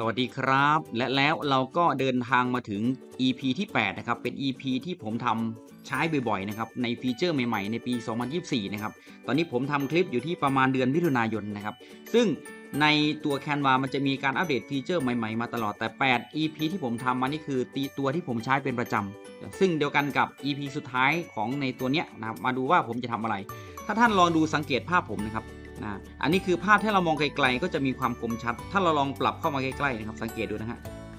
สวัสดีครับ และแล้วเราก็เดินทางมาถึง EP ที่ 8 นะครับ เป็น EP ที่ผมทำใช้บ่อยๆ นะครับ ในฟีเจอร์ใหม่ๆ ในปี 2024 นะครับ ตอนนี้ผมทำคลิปอยู่ที่ประมาณเดือนมิถุนายนนะครับ ซึ่งในตัว Canva มันจะมีการอัปเดตฟีเจอร์ใหม่ๆ มาตลอด แต่ 8 EP ที่ผมทำมานี่คือตีตัวที่ผมใช้เป็นประจำ ซึ่งเดียวกันกับ EP สุดท้ายของในตัวเนี้ยนะครับ มาดูว่าผมจะทำอะไร ถ้าท่านลองดูสังเกตภาพผมนะครับ นะอันนี้คือภาพที่เรามองไกลๆ ก็จะมีความคมชัด ถ้าเราลองปรับเข้ามาใกล้ๆนะครับ สังเกตดูนะฮะ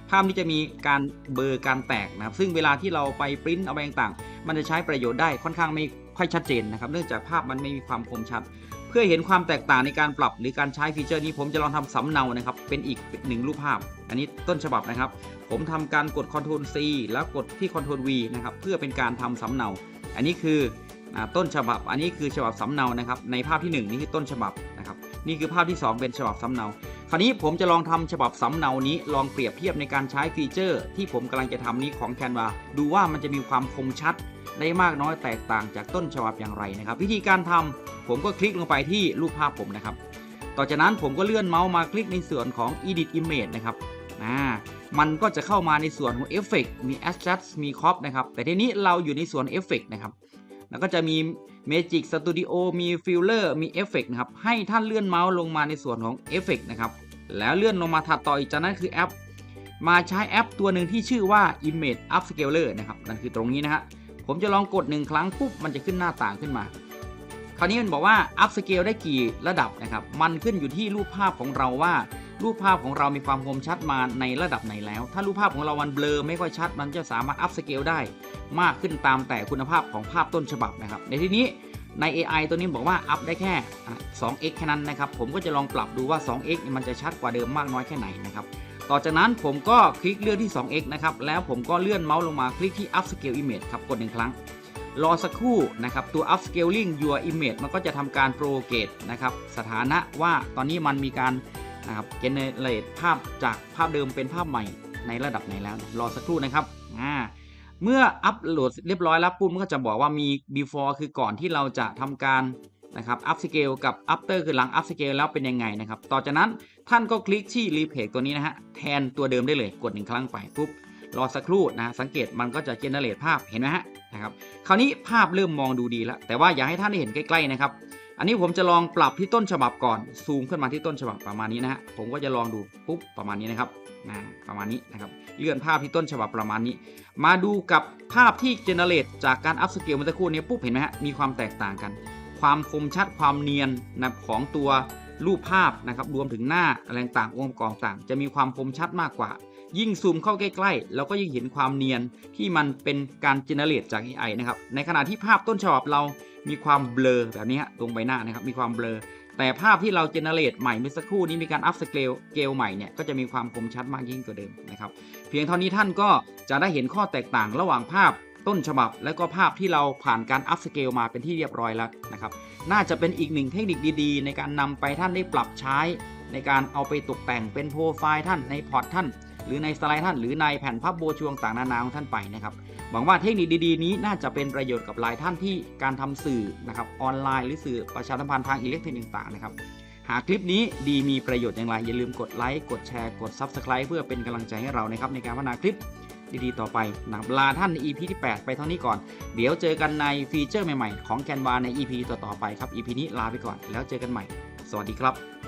ภาพนี้จะมีการเบลอร์การแตกนะครับ ซึ่งเวลาที่เราไปปริ้นเอาไปต่างๆ มันจะใช้ประโยชน์ได้ค่อนข้างไม่ค่อยชัดเจนนะครับ เนื่องจากภาพมันไม่มีความคมชัด เพื่อเห็นความแตกต่างในการปรับหรือการใช้ฟีเจอร์นี้ผมจะลองทำสำเนานะครับ เป็นอีกหนึ่งรูปภาพ อันนี้ต้นฉบับนะครับ ผมทำการกด Ctrl C แล้วกดที่ Ctrl V นะครับ เพื่อเป็นการทำสำเนา อันนี้คือ ต้นฉบับ อันนี้คือฉบับสำเนานะครับ ในภาพที่หนึ่งนี่คือต้นฉบับนะครับ นี่คือภาพที่ 2 เป็นฉบับสำเนา คราวนี้ผมจะลองทำฉบับสำเนานี้ ลองเปรียบเทียบในการใช้ฟีเจอร์ ที่ผมกำลังจะทำนี้ของ Canva ดูว่ามันจะมีความคมชัด ได้มากน้อยแตกต่างจากต้นฉบับอย่างไรนะครับ วิธีการทำผมก็คลิกลงไปที่รูปภาพผมนะครับ ต่อจากนั้นผมก็เลื่อนเมาส์มาคลิกในส่วนของ Edit Image นะครับอ่ามันก็จะเข้ามาในส่วนของ Effect มี Adjust มี Crop นะครับ แต่ทีนี้เราอยู่ในส่วน Effect นะครับ แล้วก็จะมี Magic Studio มี Filler มี Effect นะครับ ให้ท่านเลื่อนเมาส์ลงมาในส่วนของ Effect นะครับ แล้วเลื่อนลงมาถัดต่ออีกจากนั้นคือแอป มาใช้แอปตัวหนึ่งที่ชื่อว่า Image Upscaler นะครับ นั่นคือตรงนี้นะฮะ ผมจะลองกดหนึ่งครั้งปุ๊บ มันจะขึ้นหน้าต่างขึ้นมา คราวนี้มันบอกว่า Upscale ได้กี่ระดับนะครับ มันขึ้นอยู่ที่รูปภาพของเราว่า รูปภาพของเรามีความคมชัดมาในระดับไหนแล้ว ถ้ารูปภาพของเรามันเบลอไม่ค่อยชัด มันจะสามารถ Upscale ได้มากขึ้นตามแต่คุณภาพของภาพต้นฉบับนะครับ ในที่นี้ใน AI ตัวนี้บอกว่าอัพได้แค่อะ 2x แค่นั้นนะครับ ผมก็จะลองปรับดูว่า 2x มันจะชัดกว่าเดิมมากน้อยแค่ไหนนะครับ ต่อจากนั้นผมก็คลิกเลือกที่ 2x นะครับ แล้วผมก็เลื่อนเมาส์ลงมาคลิกที่ Upscale Image ครับ กดหนึ่งครั้ง รอสักครู่นะครับ ตัว Upscaling Your Image มันก็จะทำการ propagate นะครับ สถานะว่าตอนนี้มันมีการ นะครับ generate ภาพจากภาพเดิมเป็นภาพใหม่ในระดับไหนแล้ว รอสักครู่นะครับอ่าเมื่ออัปโหลดเรียบร้อยแล้วปุ๊บมันก็จะบอกว่ามี before คือก่อนที่เราจะทำการนะครับ upscale กับ after คือหลัง upscale แล้วเป็นยังไงนะครับ ต่อจากนั้นท่านก็คลิกที่ replace ตัวนี้นะฮะแทนตัวเดิมได้เลยกดหนึ่งครั้งไปปุ๊บรอสักครู่นะสังเกตมันก็จะ generate ภาพเห็นไหมฮะนะครับคราวนี้ภาพเริ่มมองดูดีแล้ว แต่ว่าอยากให้ท่านได้เห็นใกล้ๆนะครับ อันนี้ผมจะลองปรับที่ต้นฉบับก่อน ซูมขึ้นมาที่ต้นฉบับประมาณนี้นะฮะ ผมก็จะลองดูปุ๊บประมาณนี้นะครับนะประมาณนี้นะครับ เลื่อนภาพที่ต้นฉบับประมาณนี้ มาดูกับภาพที่เจเนเรตจากการอัพสเกลเมื่อสักครู่นี้ปุ๊บเห็นไหมฮะ มีความแตกต่างกัน ความคมชัดความเนียนนะของตัวรูปภาพนะครับ รวมถึงหน้าอะไรต่างองค์ประกอบต่าง จะมีความคมชัดมากกว่า ยิ่งซูมเข้าใกล้ๆ เราก็ยิ่งเห็นความเนียนที่มันเป็นการเจเนเรตจาก AI นะครับ ในขณะที่ภาพต้นฉบับเรา มีความเบลอแบบนี้ตรงใบหน้านะครับมีความเบลอแต่ภาพที่เราเจเนเรตใหม่เมื่อสักครู่นี้มีการอัพสเกลเกลใหม่เนี่ยก็จะมีความคมชัดมากยิ่งกว่าเดิมนะครับเพียงเท่านี้ท่านก็จะได้เห็นข้อแตกต่างระหว่างภาพต้นฉบับ และก็ภาพที่เราผ่านการอัพสเกลมาเป็นที่เรียบร้อยแล้วนะครับน่าจะเป็นอีกหนึ่งเทคนิคดีๆ ในการนำไปท่านได้ปรับใช้ ในการเอาไปตกแต่งเป็นโปรไฟล์ท่านในพอร์ตท่าน หรือในสไลด์ท่าน หรือในแผ่นภาพโบชวงต่างๆนานาของท่านไปนะครับหวังว่าเทคนิคดีๆนี้น่าจะเป็นประโยชน์กับหลายท่านที่การทำสื่อนะครับออนไลน์หรือสื่อประชาสัมพันธ์ทางอิเล็กทรอนิกส์ต่างๆนะครับหากคลิปนี้ดีมีประโยชน์อย่างไร อย่าลืมกดไลค์กดแชร์กด Subscribe เพื่อเป็นกำลังใจให้เรานะครับในการพัฒนาคลิปดีๆ ต่อไปนะครับลาท่านใน EP ที่ 8 ไปเท่านี้ก่อน เดี๋ยวเจอกันในฟีเจอร์ใหม่ๆ ของ Canva ใน EP ต่อๆไปครับ EP นี้ลาไปก่อนแล้วเจอกันใหม่ สวัสดีครับ